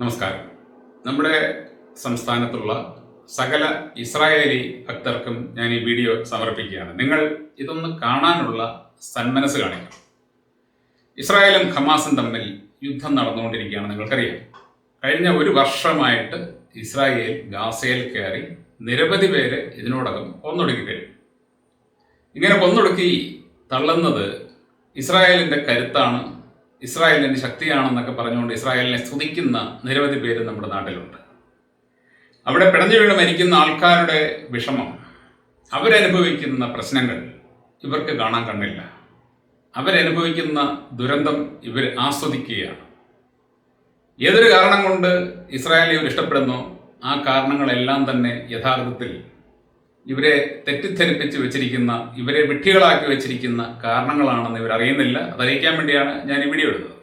നമസ്കാരം. നമ്മുടെ സംസ്ഥാനത്തുള്ള സകല ഇസ്രായേലി ഭക്തർക്കും ഞാൻ ഈ വീഡിയോ സമർപ്പിക്കുകയാണ്. നിങ്ങൾ ഇതൊന്ന് കാണാനുള്ള സന്മനസ് കാണിക്കണം. ഇസ്രായേലും ഖമാസും തമ്മിൽ യുദ്ധം നടന്നുകൊണ്ടിരിക്കുകയാണ് നിങ്ങൾക്കറിയാം. കഴിഞ്ഞ ഒരു വർഷമായിട്ട് ഇസ്രായേൽ ഗാസയിൽ കയറി നിരവധി പേര് ഇതിനോടകം കൊന്നൊടുക്കി കഴിഞ്ഞു. ഇങ്ങനെ കൊന്നൊടുക്കി തള്ളുന്നത് ഇസ്രായേലിന്റെ കരുത്താണ് ഇസ്രായേലിന്റെ ശക്തിയാണെന്നൊക്കെ പറഞ്ഞുകൊണ്ട് ഇസ്രായേലിനെ സ്തുതിക്കുന്ന നിരവധി പേര് നമ്മുടെ നാട്ടിലുണ്ട്. അവിടെ പിടഞ്ഞു വീണ് മരിക്കുന്ന ആൾക്കാരുടെ വിഷമം അവരനുഭവിക്കുന്ന പ്രശ്നങ്ങൾ ഇവർക്ക് കാണാൻ കണ്ടില്ല. അവരനുഭവിക്കുന്ന ദുരന്തം ഇവർ ആസ്വദിക്കുകയാണ്. ഏതൊരു കാരണം കൊണ്ട് ഇസ്രായേലിനെ ഇവർ ഇഷ്ടപ്പെടുന്നോ ആ കാരണങ്ങളെല്ലാം തന്നെ യഥാർത്ഥത്തിൽ ഇവരെ തെറ്റിദ്ധരിപ്പിച്ച് വെച്ചിരിക്കുന്ന ഇവരെ വിഡ്ഢികളാക്കി വെച്ചിരിക്കുന്ന കാരണങ്ങളാണെന്ന് ഇവർ അറിയുന്നില്ല അതറിയിക്കാൻ വേണ്ടിയാണ് ഞാൻ ഈ വീഡിയോ എടുത്തത്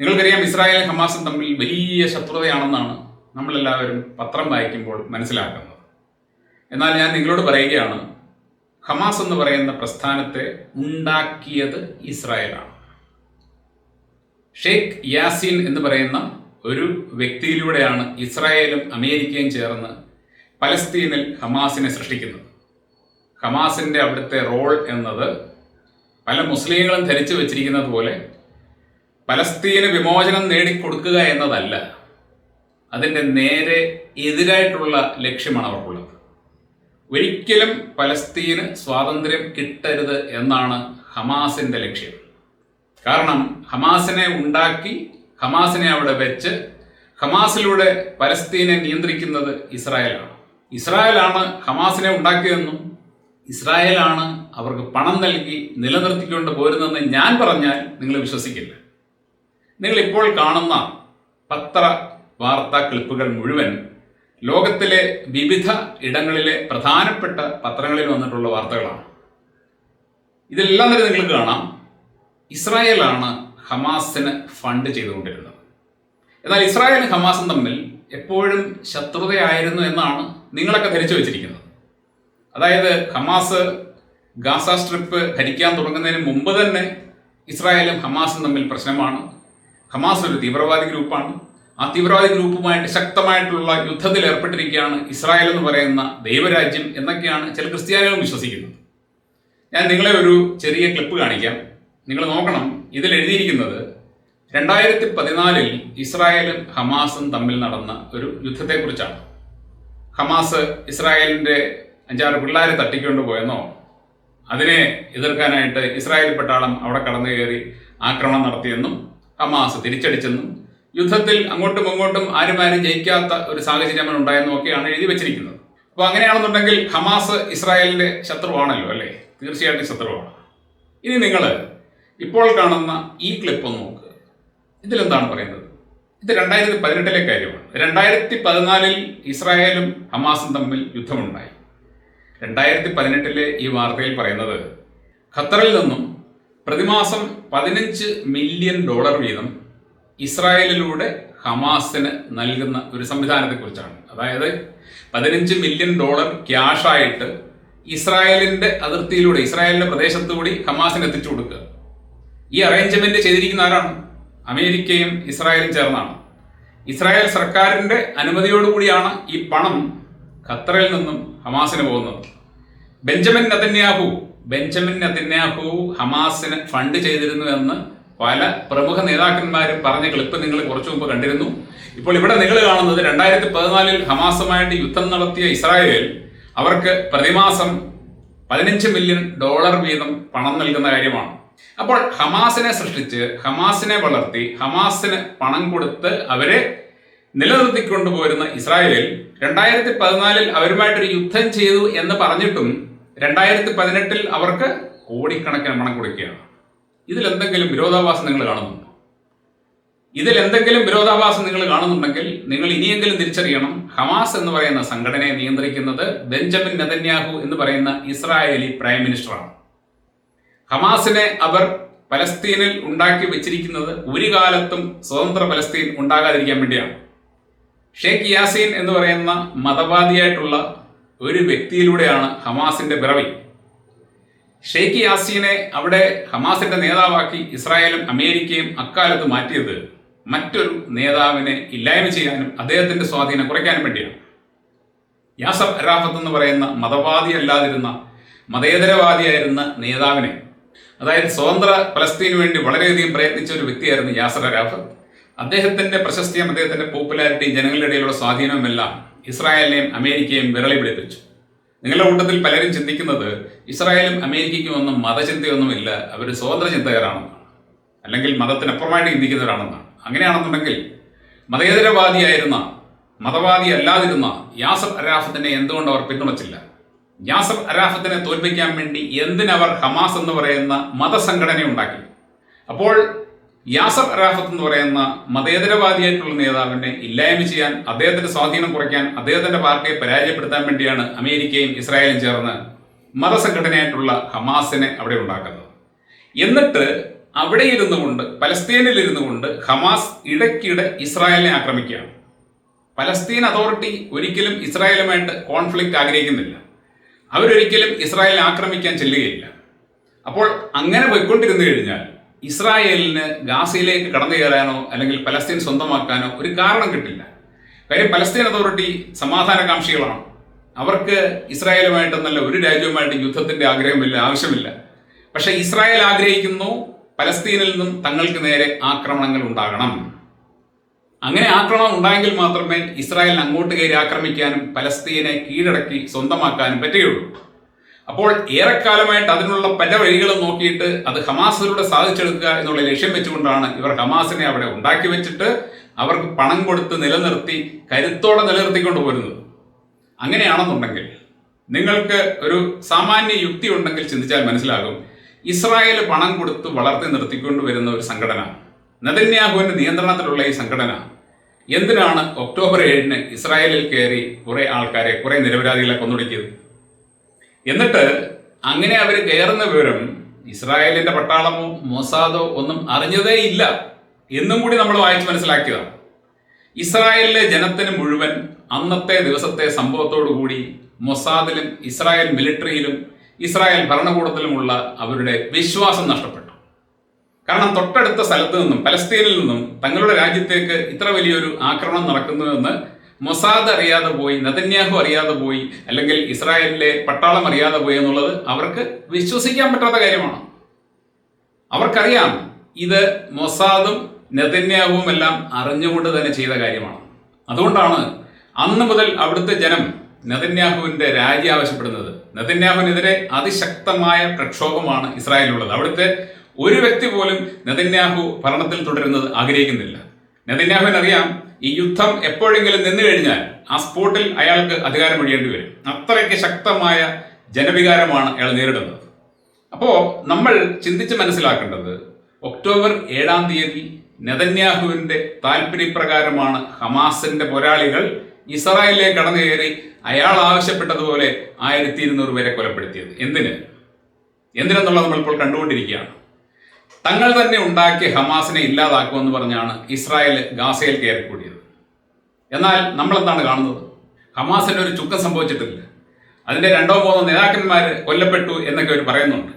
നിങ്ങൾക്കറിയാം ഇസ്രായേൽ ഹമാസും തമ്മിൽ വലിയ ശത്രുതയാണെന്നാണ് നമ്മളെല്ലാവരും പത്രം വായിക്കുമ്പോൾ മനസ്സിലാക്കുന്നത്. എന്നാൽ ഞാൻ നിങ്ങളോട് പറയുകയാണ് ഹമാസ് എന്ന് പറയുന്ന പ്രസ്ഥാനത്തെ ഉണ്ടാക്കിയത് ഇസ്രായേലാണ്. ഷെയ്ഖ് യാസീൻ എന്ന് പറയുന്ന ഒരു വ്യക്തിയിലൂടെയാണ് ഇസ്രായേലും അമേരിക്കയും ചേർന്ന് പലസ്തീനിൽ ഹമാസിനെ സൃഷ്ടിക്കുന്നത്. ഹമാസിന്റെ അവിടുത്തെ റോൾ എന്നത് പല മുസ്ലിങ്ങളും ധരിച്ചു വെച്ചിരിക്കുന്നത് പോലെ പലസ്തീന് വിമോചനം നേടിക്കൊടുക്കുക എന്നതല്ല. അതിന്റെ നേരെ എതിരായിട്ടുള്ള ലക്ഷ്യമാണ് അവർക്കുള്ളത്. ഒരിക്കലും പലസ്തീന് സ്വാതന്ത്ര്യം കിട്ടരുത് എന്നാണ് ഹമാസിന്റെ ലക്ഷ്യം. കാരണം ഹമാസിനെ ഉണ്ടാക്കി ഹമാസിനെ അവിടെ വെച്ച് ഹമാസിലൂടെ പലസ്തീനെ നിയന്ത്രിക്കുന്നത് ഇസ്രായേലാണ്. ഇസ്രായേലാണ് ഹമാസിനെ ഉണ്ടാക്കിയതെന്നും ഇസ്രായേലാണ് അവർക്ക് പണം നൽകി നിലനിർത്തിക്കൊണ്ട് പോരുന്നതെന്ന് ഞാൻ പറഞ്ഞാൽ നിങ്ങൾ വിശ്വസിക്കില്ല. നിങ്ങൾ ഇപ്പോൾ കാണുന്ന പത്ര വാർത്താ ക്ലിപ്പുകൾ മുഴുവൻ ലോകത്തിലെ വിവിധ ഇടങ്ങളിലെ പ്രധാനപ്പെട്ട പത്രങ്ങളിൽ വന്നിട്ടുള്ള വാർത്തകളാണ്. ഇതെല്ലാം തന്നെ നിങ്ങൾക്ക് കാണാം. ഇസ്രായേലാണ് ഹമാസിന് ഫണ്ട് ചെയ്തുകൊണ്ടിരുന്നത്. എന്നാൽ ഇസ്രായേലും ഹമാസും തമ്മിൽ എപ്പോഴും ശത്രുതയായിരുന്നു എന്നാണ് നിങ്ങളൊക്കെ ധരിച്ചു വെച്ചിരിക്കുന്നത്. അതായത് ഹമാസ് ഗാസ സ്ട്രിപ്പ് ഭരിക്കാൻ തുടങ്ങുന്നതിന് മുമ്പ് തന്നെ ഇസ്രായേലും ഹമാസും തമ്മിൽ പ്രശ്നമാണ്. ഹമാസ് ഒരു തീവ്രവാദി ഗ്രൂപ്പാണ്. ആ തീവ്രവാദി ഗ്രൂപ്പുമായിട്ട് ശക്തമായിട്ടുള്ള യുദ്ധത്തിൽ ഏർപ്പെട്ടിരിക്കുകയാണ് ഇസ്രായേൽ എന്ന് പറയുന്ന ദൈവരാജ്യം എന്നൊക്കെയാണ് ചില ക്രിസ്ത്യാനികളും വിശ്വസിക്കുന്നത്. ഞാൻ നിങ്ങളെ ഒരു ചെറിയ ക്ലിപ്പ് കാണിക്കാം. നിങ്ങൾ നോക്കണം ഇതിൽ എഴുതിയിരിക്കുന്നത് രണ്ടായിരത്തി പതിനാലിൽ ഇസ്രായേലും ഹമാസും തമ്മിൽ നടന്ന ഒരു യുദ്ധത്തെക്കുറിച്ചാണ്. ഹമാസ് ഇസ്രായേലിന്റെ അഞ്ചാറ് പിള്ളേരെ തട്ടിക്കൊണ്ട് പോയെന്നോ? അതിനെ എതിർക്കാനായിട്ട് ഇസ്രായേൽ പട്ടാളം അവിടെ കടന്നു കയറി ആക്രമണം നടത്തിയെന്നും ഹമാസ് തിരിച്ചടിച്ചെന്നും യുദ്ധത്തിൽ അങ്ങോട്ടും ഇങ്ങോട്ടും ആരും ആരും ജയിക്കാത്ത ഒരു സാഹചര്യം ഉണ്ടായെന്നും ഒക്കെയാണ് എഴുതി വെച്ചിരിക്കുന്നത്. അപ്പോൾ അങ്ങനെയാണെന്നുണ്ടെങ്കിൽ ഹമാസ് ഇസ്രായേലിന്റെ ശത്രുവാണല്ലോ അല്ലേ? തീർച്ചയായിട്ടും ശത്രുവാണ്. ഇനി നിങ്ങൾ ഇപ്പോൾ കാണുന്ന ഈ ക്ലിപ്പ് നോക്കുക ഇതിലെന്താണ് പറയുന്നത്? ഇത് രണ്ടായിരത്തി പതിനെട്ടിലെ കാര്യമാണ്. രണ്ടായിരത്തി പതിനാലിൽ ഇസ്രായേലും ഹമാസും തമ്മിൽ യുദ്ധമുണ്ടായി. രണ്ടായിരത്തി പതിനെട്ടിലെ ഈ വാർത്തയിൽ പറയുന്നത് ഖത്തറിൽ നിന്നും പ്രതിമാസം പതിനഞ്ച് മില്യൺ ഡോളർ വീതം ഇസ്രായേലിലൂടെ ഹമാസിന് നൽകുന്ന ഒരു സംവിധാനത്തെക്കുറിച്ചാണ്. അതായത് പതിനഞ്ച് മില്യൺ ഡോളർ ക്യാഷായിട്ട് ഇസ്രായേലിന്റെ അതിർത്തിയിലൂടെ ഇസ്രായേലിന്റെ പ്രദേശത്തുകൂടി ഹമാസിന് എത്തിച്ചു കൊടുക്കുക. ഈ അറേഞ്ച്മെന്റ് ചെയ്തിരിക്കുന്ന ആരാണ്? അമേരിക്കയും ഇസ്രായേലും ചേർന്നാണ്. ഇസ്രായേൽ സർക്കാരിന്റെ അനുമതിയോടുകൂടിയാണ് ഈ പണം ഖത്തറിൽ നിന്നും ഹമാസിന് പോകുന്നത്. ബെഞ്ചമിൻ നതന്യാഹു ബെഞ്ചമിൻ നതന്യാഹു ഹമാസിന് ഫണ്ട് ചെയ്തിരുന്നു എന്ന് പല പ്രമുഖ നേതാക്കന്മാരും പറഞ്ഞ ക്ലിപ്പ് നിങ്ങൾ കുറച്ചു മുമ്പ് കണ്ടിരുന്നു. ഇപ്പോൾ ഇവിടെ നിങ്ങൾ കാണുന്നത് രണ്ടായിരത്തി പതിനാലിൽ ഹമാസുമായിട്ട് യുദ്ധം നടത്തിയ ഇസ്രായേൽ അവർക്ക് പ്രതിമാസം പതിനഞ്ച് മില്യൺ ഡോളർ വീതം പണം നൽകുന്ന കാര്യമാണ്. അപ്പോൾ ഹമാസിനെ സൃഷ്ടിച്ച് ഹമാസിനെ വളർത്തി ഹമാസിന് പണം കൊടുത്ത് അവരെ നിലനിർത്തിക്കൊണ്ടു ഇസ്രായേലിൽ രണ്ടായിരത്തി പതിനാലിൽ അവരുമായിട്ടൊരു യുദ്ധം ചെയ്തു എന്ന് പറഞ്ഞിട്ടും രണ്ടായിരത്തി പതിനെട്ടിൽ അവർക്ക് കോടിക്കണക്കിന് പണം കൊടുക്കുകയാണ്. ഇതിൽ എന്തെങ്കിലും വിരോധാഭാസം നിങ്ങൾ കാണുന്നുണ്ടോ? ഇതിൽ എന്തെങ്കിലും വിരോധാഭാസം നിങ്ങൾ കാണുന്നുണ്ടെങ്കിൽ നിങ്ങൾ ഇനിയെങ്കിലും തിരിച്ചറിയണം ഹമാസ് എന്ന് പറയുന്ന സംഘടനയെ നിയന്ത്രിക്കുന്നത് ബെഞ്ചമിൻ നെതന്യാഹു എന്ന് പറയുന്ന ഇസ്രായേലി പ്രൈം മിനിസ്റ്ററാണ്. ഹമാസിനെ അവർ പലസ്തീനിൽ ഉണ്ടാക്കി വെച്ചിരിക്കുന്നത് ഒരു കാലത്തും സ്വതന്ത്ര പലസ്തീൻ ഉണ്ടാകാതിരിക്കാൻ വേണ്ടിയാണ്. ഷെയ്ഖ് യാസീൻ എന്ന് പറയുന്ന മതവാദിയായിട്ടുള്ള ഒരു വ്യക്തിയിലൂടെയാണ് ഹമാസിന്റെ പിറവി. ഷെയ്ഖ് യാസീനെ അവിടെ ഹമാസിന്റെ നേതാവാക്കി ഇസ്രായേലും അമേരിക്കയും അക്കാലത്ത് മാറ്റിയത് മറ്റൊരു നേതാവിനെ ഇല്ലായ്മ ചെയ്യാനും അദ്ദേഹത്തിന്റെ സ്വാധീനം കുറയ്ക്കാനും വേണ്ടിയാണ്. യാസർ അറാഫത്ത് എന്ന് പറയുന്ന മതവാദി അല്ലാതിരുന്ന മതേതരവാദിയായിരുന്ന നേതാവിനെ അതായത് സ്വതന്ത്ര പലസ്തീനു വേണ്ടി വളരെയധികം പ്രയത്നിച്ച ഒരു വ്യക്തിയായിരുന്നു യാസർ അറാഫത്ത് അദ്ദേഹത്തിന്റെ പ്രശസ്തിയും അദ്ദേഹത്തിന്റെ പോപ്പുലാരിറ്റിയും ജനങ്ങളുടെ ഇടയിലുള്ള സ്വാധീനവുമെല്ലാം ഇസ്രായേലിനെയും അമേരിക്കയും വിരളി പിടിപ്പിച്ചു നിങ്ങളുടെ കൂട്ടത്തിൽ പലരും ചിന്തിക്കുന്നത് ഇസ്രായേലും അമേരിക്കയ്ക്കും ഒന്നും മതചിന്തയൊന്നുമില്ല അവർ സ്വതന്ത്ര ചിന്തകരാണെന്നാണ്. അല്ലെങ്കിൽ മതത്തിനപ്പുറമായിട്ട് ചിന്തിക്കുന്നവരാണെന്നാണ്. അങ്ങനെയാണെന്നുണ്ടെങ്കിൽ മതേതരവാദിയായിരുന്ന മതവാദി അല്ലാതിരുന്ന യാസർ അരാഫത്തിനെ എന്തുകൊണ്ട് അവർ പിന്തുണച്ചില്ല? യാസർ അരാഫത്തിനെ തോൽപ്പിക്കാൻ വേണ്ടി എന്തിനവർ ഹമാസ് എന്ന് പറയുന്ന മതസംഘടന ഉണ്ടാക്കി അപ്പോൾ യാസർ അറാഫത്ത് എന്ന് പറയുന്ന മതേതരവാദിയായിട്ടുള്ള നേതാവിനെ ഇല്ലായ്മ ചെയ്യാൻ അദ്ദേഹത്തിന്റെ സ്വാധീനം കുറയ്ക്കാൻ അദ്ദേഹത്തിന്റെ പാർട്ടിയെ പരാജയപ്പെടുത്താൻ വേണ്ടിയാണ് അമേരിക്കയും ഇസ്രായേലും ചേർന്ന് മതസംഘടനയായിട്ടുള്ള ഹമാസിനെ അവിടെ ഉണ്ടാക്കുന്നത്. എന്നിട്ട് അവിടെ ഇരുന്നു കൊണ്ട് പലസ്തീനിൽ ഇരുന്നു കൊണ്ട് ഹമാസ് ഇടയ്ക്കിടെ ഇസ്രായേലിനെ ആക്രമിക്കുകയാണ്. പലസ്തീൻ അതോറിറ്റി ഒരിക്കലും ഇസ്രായേലുമായിട്ട് കോൺഫ്ലിക്റ്റ് ആഗ്രഹിക്കുന്നില്ല. അവരൊരിക്കലും ഇസ്രായേൽ ആക്രമിക്കാൻ ചെല്ലുകയില്ല. അപ്പോൾ അങ്ങനെ പോയിക്കൊണ്ടിരുന്നു കഴിഞ്ഞാൽ ഇസ്രായേലിന് ഗാസയിലേക്ക് കടന്നു കയറാനോ അല്ലെങ്കിൽ പലസ്തീൻ സ്വന്തമാക്കാനോ ഒരു കാരണം കിട്ടില്ല. കാര്യം പലസ്തീൻ അതോറിറ്റി സമാധാനകാംക്ഷികളാണ്. അവർക്ക് ഇസ്രായേലുമായിട്ട് നല്ല ഒരു രാജ്യവുമായിട്ട് യുദ്ധത്തിന്റെ ആഗ്രഹമില്ല ആവശ്യമില്ല. പക്ഷേ ഇസ്രായേൽ ആഗ്രഹിക്കുന്നു പലസ്തീനിൽ നിന്നും തങ്ങൾക്ക് നേരെ ആക്രമണങ്ങൾ ഉണ്ടാകണം. അങ്ങനെ ആക്രമണം ഉണ്ടായെങ്കിൽ മാത്രമേ ഇസ്രായേലിന് അങ്ങോട്ട് കയറി ആക്രമിക്കാനും പലസ്തീനെ കീഴടക്കി സ്വന്തമാക്കാനും പറ്റുകയുള്ളൂ. അപ്പോൾ ഏറെക്കാലമായിട്ട് അതിനുള്ള പല വഴികളും നോക്കിയിട്ട് അത് ഹമാസിലൂടെ സാധിച്ചെടുക്കുക എന്നുള്ള ലക്ഷ്യം വെച്ചുകൊണ്ടാണ് ഇവർ ഹമാസിനെ അവിടെ ഉണ്ടാക്കി വെച്ചിട്ട് അവർക്ക് പണം കൊടുത്ത് നിലനിർത്തി കരുത്തോടെ നിലനിർത്തിക്കൊണ്ട് പോരുന്നത്. അങ്ങനെയാണെന്നുണ്ടെങ്കിൽ നിങ്ങൾക്ക് ഒരു സാമാന്യ യുക്തി ഉണ്ടെങ്കിൽ ചിന്തിച്ചാൽ മനസ്സിലാകും. ഇസ്രായേൽ പണം കൊടുത്ത് വളർത്തി നിർത്തിക്കൊണ്ട് വരുന്ന ഒരു സംഘടന നെതന്യാഹുവിന്റെ നിയന്ത്രണത്തിലുള്ള ഈ സംഘടന എന്തിനാണ് ഒക്ടോബർ ഏഴിന് ഇസ്രായേലിൽ കയറി കുറെ ആൾക്കാരെ കുറെ നിരപരാധികളെ കൊന്നൊടുക്കിയത്? എന്നിട്ട് അങ്ങനെ അവർ കയറുന്ന വിവരം ഇസ്രായേലിന്റെ പട്ടാളമോ മൊസാദോ ഒന്നും അറിഞ്ഞതേ ഇല്ല എന്നും കൂടി നമ്മൾ വായിച്ച് മനസ്സിലാക്കിയതാണ് ഇസ്രായേലിലെ ജനത്തിന് മുഴുവൻ അന്നത്തെ ദിവസത്തെ സംഭവത്തോടു കൂടി മൊസാദിലും ഇസ്രായേൽ മിലിറ്ററിയിലും ഇസ്രായേൽ ഭരണകൂടത്തിലുമുള്ള അവരുടെ വിശ്വാസം നഷ്ടപ്പെട്ടു. കാരണം തൊട്ടടുത്ത സ്ഥലത്ത് നിന്നും പലസ്തീനിൽ നിന്നും തങ്ങളുടെ രാജ്യത്തേക്ക് ഇത്ര വലിയൊരു ആക്രമണം നടക്കുന്നുവെന്ന് മൊസാദ് അറിയാതെ പോയി നതന്യാഹു അറിയാതെ പോയി അല്ലെങ്കിൽ ഇസ്രായേലിലെ പട്ടാളം അറിയാതെ പോയി എന്നുള്ളത് അവർക്ക് വിശ്വസിക്കാൻ പറ്റാത്ത കാര്യമാണ്. അവർക്കറിയാം ഇത് മൊസാദും നെതന്യാഹുവും എല്ലാം അറിഞ്ഞുകൊണ്ട് തന്നെ ചെയ്ത കാര്യമാണ്. അതുകൊണ്ടാണ് അന്ന് മുതൽ അവിടുത്തെ ജനം നെതന്യാഹുവിന്റെ രാജി ആവശ്യപ്പെടുന്നത്. നെതന്യാഹുവിനെതിരെ അതിശക്തമായ പ്രക്ഷോഭമാണ് ഇസ്രായേലിലുള്ളത്. അവിടുത്തെ ഒരു വ്യക്തി പോലും നെതന്യാഹു ഭരണത്തിൽ തുടരുന്നത് ആഗ്രഹിക്കുന്നില്ല. നെതന്യാഹുവിന് അറിയാം ഈ യുദ്ധം എപ്പോഴെങ്കിലും നിന്നു കഴിഞ്ഞാൽ ആ സ്പോട്ടിൽ അയാൾക്ക് അധികാരം ഒഴിയേണ്ടി വരും. അത്രയ്ക്ക് ശക്തമായ ജനവികാരമാണ് അയാൾ നേരിടുന്നത്. അപ്പോൾ നമ്മൾ ചിന്തിച്ച് മനസ്സിലാക്കേണ്ടത് ഒക്ടോബർ ഏഴാം തീയതി നെതന്യാഹുവിന്റെ താല്പര്യപ്രകാരമാണ് ഹമാസിന്റെ പോരാളികൾ ഇസ്രായേലിലേക്ക് കടന്നു കയറി അയാൾ ആവശ്യപ്പെട്ടതുപോലെ ആയിരത്തി ഇരുന്നൂറ് പേരെ കൊലപ്പെടുത്തിയത്. എന്തിന്? എന്തിനെന്നുള്ളത് നമ്മളിപ്പോൾ കണ്ടുകൊണ്ടിരിക്കുകയാണ്. തങ്ങൾ തന്നെ ഉണ്ടാക്കിയ ഹമാസിനെ ഇല്ലാതാക്കുമെന്ന് പറഞ്ഞാണ് ഇസ്രായേൽ ഗാസയിൽ കയറിക്കൂടിയത്. എന്നാൽ നമ്മൾ എന്താണ് കാണുന്നത്? ഹമാസിന് ഒരു ചുക്കം സംഭവിച്ചിട്ടില്ല. അതിന്റെ രണ്ടോ മൂന്നോ നേതാക്കന്മാർ കൊല്ലപ്പെട്ടു എന്നൊക്കെ അവർ പറയുന്നുണ്ട്.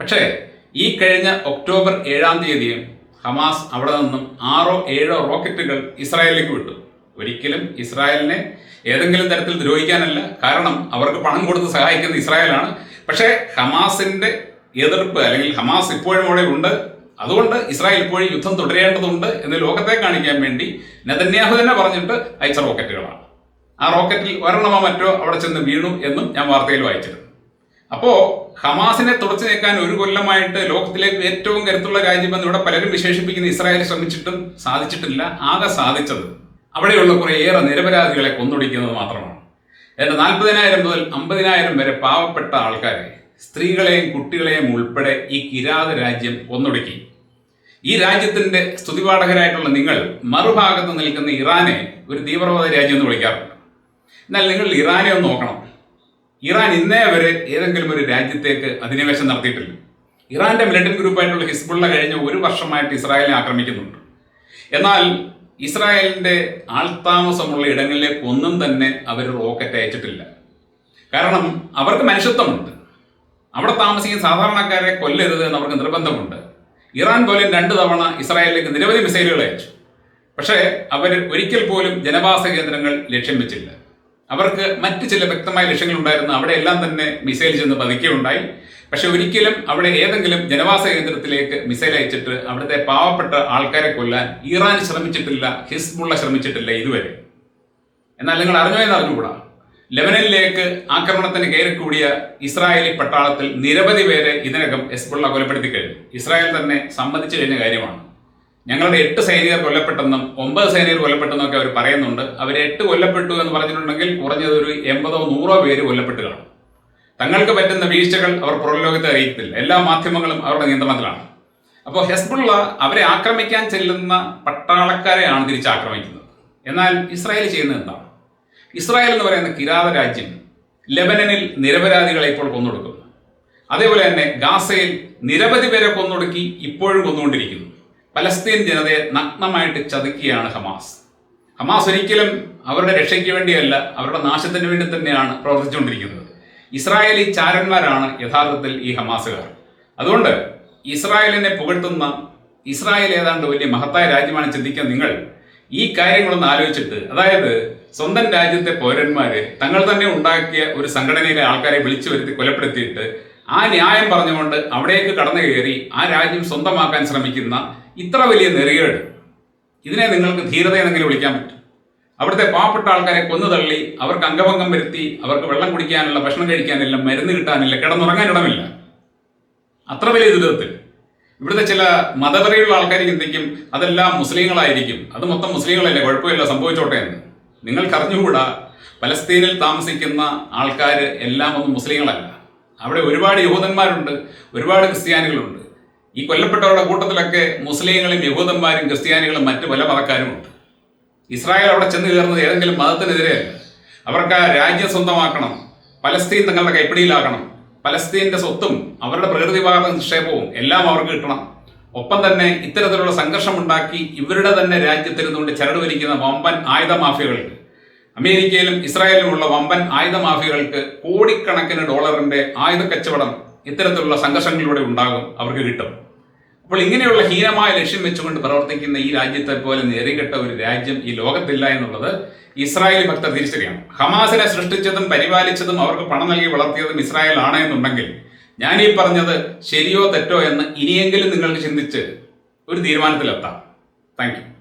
പക്ഷേ ഈ കഴിഞ്ഞ ഒക്ടോബർ ഏഴാം തീയതിയും ഹമാസ് അവിടെ നിന്നും ആറോ ഏഴോ റോക്കറ്റുകൾ ഇസ്രായേലിലേക്ക് വിട്ടു. ഒരിക്കലും ഇസ്രായേലിനെ ഏതെങ്കിലും തരത്തിൽ ദ്രോഹിക്കാനല്ല. കാരണം അവർക്ക് പണം കൊടുത്ത് സഹായിക്കുന്ന ഇസ്രായേലാണ്. പക്ഷേ ഹമാസിന്റെ എതിർപ്പ് അല്ലെങ്കിൽ ഹമാസ് ഇപ്പോഴും അവിടെ ഉണ്ട്. അതുകൊണ്ട് ഇസ്രായേൽ ഇപ്പോഴും യുദ്ധം തുടരേണ്ടതുണ്ട് എന്ന് ലോകത്തെ കാണിക്കാൻ വേണ്ടി നെതന്യാഹു തന്നെ പറഞ്ഞിട്ട് അയച്ച റോക്കറ്റുകളാണ്. ആ റോക്കറ്റിൽ ഒരെണ്ണമോ മറ്റോ അവിടെ ചെന്ന് വീണു എന്നും ഞാൻ വാർത്തയിൽ വായിച്ചിരുന്നു. അപ്പോ ഹമാസിനെ തുടച്ചു നീക്കാൻ ഒരു കൊല്ലമായിട്ട് ലോകത്തിലേക്ക് ഏറ്റവും കരുത്തുള്ള രാജ്യമെന്ന് ഇവിടെ പലരും വിശേഷിപ്പിക്കുന്ന ഇസ്രായേൽ ശ്രമിച്ചിട്ടും സാധിച്ചിട്ടില്ല. ആകെ സാധിച്ചത് അവിടെയുള്ള ഏറെ നിരപരാധികളെ കൊന്നൊടിക്കുന്നത് മാത്രമാണ്. എന്റെ നാൽപ്പതിനായിരം മുതൽ അമ്പതിനായിരം വരെ പാവപ്പെട്ട ആൾക്കാരെ സ്ത്രീകളെയും കുട്ടികളെയും ഉൾപ്പെടെ ഈ കിരാത രാജ്യം ഒന്നൊടുക്കി. ഈ രാജ്യത്തിന്റെ സ്തുതിപാഠകരായിട്ടുള്ള നിങ്ങൾ മറുഭാഗത്ത് നിൽക്കുന്ന ഇറാനെ ഒരു തീവ്രവാദ രാജ്യം എന്ന് വിളിക്കാറുണ്ട്. എന്നാൽ നിങ്ങൾ ഇറാനെ ഒന്ന് നോക്കണം. ഇറാൻ ഇന്നേ വരെ ഏതെങ്കിലും ഒരു രാജ്യത്തേക്ക് അധിനിവേശം നടത്തിയിട്ടില്ല. ഇറാന്റെ മിലിറ്ററി ഗ്രൂപ്പായിട്ടുള്ള ഹിസ്ബുള്ള കഴിഞ്ഞ ഒരു വർഷമായിട്ട് ഇസ്രായേലിനെ ആക്രമിക്കുന്നുണ്ട്. എന്നാൽ ഇസ്രായേലിന്റെ ആൾതാമസമുള്ള ഇടങ്ങളിലേക്ക് ഒന്നും തന്നെ അവർ റോക്കറ്റ് അയച്ചിട്ടില്ല. കാരണം അവർക്ക് മനുഷ്യത്വമുണ്ട്. അവിടെ താമസിക്കുന്ന സാധാരണക്കാരെ കൊല്ലരുത് എന്ന് അവർക്ക് നിർബന്ധമുണ്ട്. ഇറാൻ പോലും രണ്ട് തവണ ഇസ്രായേലിലേക്ക് നിരവധി മിസൈലുകൾ അയച്ചു. പക്ഷേ അവർ ഒരിക്കൽ പോലും ജനവാസ കേന്ദ്രങ്ങൾ ലക്ഷ്യം വെച്ചില്ല. അവർക്ക് മറ്റ് ചില വ്യക്തമായ ലക്ഷ്യങ്ങൾ ഉണ്ടായിരുന്നു അവിടെ എല്ലാം തന്നെ മിസൈൽ ചെന്ന് പതിക്കുകയുണ്ടായി. പക്ഷെ ഒരിക്കലും അവിടെ ഏതെങ്കിലും ജനവാസ കേന്ദ്രത്തിലേക്ക് മിസൈൽ അയച്ചിട്ട് അവിടുത്തെ പാവപ്പെട്ട ആൾക്കാരെ കൊല്ലാൻ ഇറാൻ ശ്രമിച്ചിട്ടില്ല ഹിസ്ബുള്ള ശ്രമിച്ചിട്ടില്ല ഇതുവരെ. എന്നാൽ നിങ്ങൾ അറിഞ്ഞോ എന്ന് അറിഞ്ഞുകൂടാ. ലെബനനിലേക്ക് ആക്രമണത്തിന് കയറിക്കൂടിയ ഇസ്രായേലി പട്ടാളത്തിൽ നിരവധി പേരെ ഇതിനകം എസ്ബുള്ള കൊലപ്പെടുത്തി കഴിഞ്ഞു. ഇസ്രായേൽ തന്നെ സമ്മതിച്ചു കഴിഞ്ഞ കാര്യമാണ്. ഞങ്ങളുടെ എട്ട് സൈനികർ കൊല്ലപ്പെട്ടെന്നും ഒമ്പത് സൈനികർ കൊല്ലപ്പെട്ടെന്നും ഒക്കെ അവർ പറയുന്നുണ്ട്. അവർ എട്ട് കൊല്ലപ്പെട്ടു എന്ന് പറഞ്ഞിട്ടുണ്ടെങ്കിൽ കുറഞ്ഞത് ഒരു എൺപതോ നൂറോ പേര് കൊല്ലപ്പെട്ട് കാണും തങ്ങൾക്ക് പറ്റുന്ന വീഴ്ചകൾ അവർ പുറലോകത്തെ അറിയിക്കത്തില്ല. എല്ലാ മാധ്യമങ്ങളും അവരുടെ നിയന്ത്രണത്തിലാണ്. അപ്പോൾ ഹെസ്ബുള്ള അവരെ ആക്രമിക്കാൻ ചെല്ലുന്ന പട്ടാളക്കാരെയാണ് തിരിച്ചാക്രമിക്കുന്നത് എന്നാൽ ഇസ്രായേൽ ചെയ്യുന്നത് എന്താണ്? ഇസ്രായേൽ എന്ന് പറയുന്ന കിരാത രാജ്യം ലെബനനിൽ നിരപരാധികളെ ഇപ്പോൾ കൊന്നൊടുക്കുന്നു. അതേപോലെ തന്നെ ഗാസയിൽ നിരവധി പേരെ കൊന്നൊടുക്കി ഇപ്പോഴും കൊന്നുകൊണ്ടിരിക്കുന്നു. പലസ്തീൻ ജനതയെ നഗ്നമായിട്ട് ചതുക്കിയാണ് ഹമാസ്. ഹമാസ് ഒരിക്കലും അവരുടെ രക്ഷയ്ക്ക് വേണ്ടിയല്ല അവരുടെ നാശത്തിന് വേണ്ടി തന്നെയാണ് പ്രവർത്തിച്ചുകൊണ്ടിരിക്കുന്നത്. ഇസ്രായേലി ചാരന്മാരാണ് യഥാർത്ഥത്തിൽ ഈ ഹമാസുകാർ. അതുകൊണ്ട് ഇസ്രായേലിനെ പുകഴ്ത്തുന്ന ഇസ്രായേൽ ഏതാണ്ട് വലിയ മഹത്തായ രാജ്യമാണ് ചിന്തിക്കാൻ നിങ്ങൾ ഈ കാര്യങ്ങളൊന്ന് ആലോചിച്ചിട്ട് അതായത് സ്വന്തം രാജ്യത്തെ പൗരന്മാര് തങ്ങൾ തന്നെ ഉണ്ടാക്കിയ ഒരു സംഘടനയിലെ ആൾക്കാരെ വിളിച്ചു വരുത്തി കൊലപ്പെടുത്തിയിട്ട് ആ ന്യായം പറഞ്ഞുകൊണ്ട് അവിടേക്ക് കടന്നു കയറി ആ രാജ്യം സ്വന്തമാക്കാൻ ശ്രമിക്കുന്ന ഇത്ര വലിയ നെറികേട്. ഇതിനെ നിങ്ങൾക്ക് ധീരത എന്നെങ്കിലും വിളിക്കാൻ പറ്റും? അവിടുത്തെ പാവപ്പെട്ട ആൾക്കാരെ കൊന്നു തള്ളി അവർക്ക് അംഗഭംഗം വരുത്തി അവർക്ക് വെള്ളം കുടിക്കാനുള്ള ഭക്ഷണം കഴിക്കാനില്ല മരുന്ന് കിട്ടാനില്ല കിടന്നുറങ്ങാൻ ഇടമില്ല. അത്ര വലിയ ദുരിതത്തിൽ. ഇവിടുത്തെ ചില മതപരയുള്ള ആൾക്കാർ ചിന്തിക്കും അതെല്ലാം മുസ്ലിങ്ങളായിരിക്കും. അത് മൊത്തം മുസ്ലിങ്ങളല്ലേ? കുഴപ്പമില്ല സംഭവിച്ചോട്ടെ എന്ന്. നിങ്ങൾക്ക് അറിഞ്ഞുകൂടാ പലസ്തീനിൽ താമസിക്കുന്ന ആൾക്കാർ എല്ലാം ഒന്നും മുസ്ലിങ്ങളല്ല. അവിടെ ഒരുപാട് യഹൂദന്മാരുണ്ട് ഒരുപാട് ക്രിസ്ത്യാനികളുണ്ട്. ഈ കൊല്ലപ്പെട്ടവരുടെ കൂട്ടത്തിലൊക്കെ മുസ്ലിങ്ങളും യഹൂദന്മാരും ക്രിസ്ത്യാനികളും മറ്റു പല മതക്കാരുമുണ്ട്. ഇസ്രായേൽ അവിടെ ചെന്ന് കയറുന്നത് ഏതെങ്കിലും മതത്തിനെതിരെയല്ല. അവർക്ക് ആ രാജ്യം സ്വന്തമാക്കണം പലസ്തീൻ തങ്ങളുടെ കൈപ്പിടിയിലാക്കണം പലസ്തീന്റെ സ്വത്തും അവരുടെ പ്രകൃതിവാദ നിക്ഷേപവും എല്ലാം അവർക്ക് കിട്ടണം. ഒപ്പം തന്നെ ഇത്തരത്തിലുള്ള സംഘർഷമുണ്ടാക്കി ഇവരുടെ തന്നെ രാജ്യത്തിരുന്നുകൊണ്ട് ചരട് വലിക്കുന്ന വമ്പൻ ആയുധ മാഫിയകൾക്ക് അമേരിക്കയിലും ഇസ്രായേലിലുമുള്ള വമ്പൻ ആയുധ മാഫിയകൾക്ക് കോടിക്കണക്കിന് ഡോളറിന്റെ ആയുധ കച്ചവടം ഇത്തരത്തിലുള്ള സംഘർഷങ്ങളിലൂടെ ഉണ്ടാകും അവർക്ക് കിട്ടും. അപ്പോൾ ഇങ്ങനെയുള്ള ഹീനമായ ലക്ഷ്യം വെച്ചുകൊണ്ട് പ്രവർത്തിക്കുന്ന ഈ രാജ്യത്തെ പോലെ നേറികെട്ട ഒരു രാജ്യം ഈ ലോകത്തില്ല എന്നുള്ളത് ഇസ്രായേൽ ഭക്തർ തിരിച്ചറിയണം. ഹമാസിനെ സൃഷ്ടിച്ചതും പരിപാലിച്ചതും അവർക്ക് പണം നൽകി വളർത്തിയതും ഇസ്രായേൽ ആണ് എന്നുണ്ടെങ്കിൽ ഞാൻ ഈ പറഞ്ഞത് ശരിയോ തെറ്റോ എന്ന് ഇനിയെങ്കിലും നിങ്ങൾക്ക് ചിന്തിച്ച് ഒരു തീരുമാനത്തിലെത്താം. Thank you.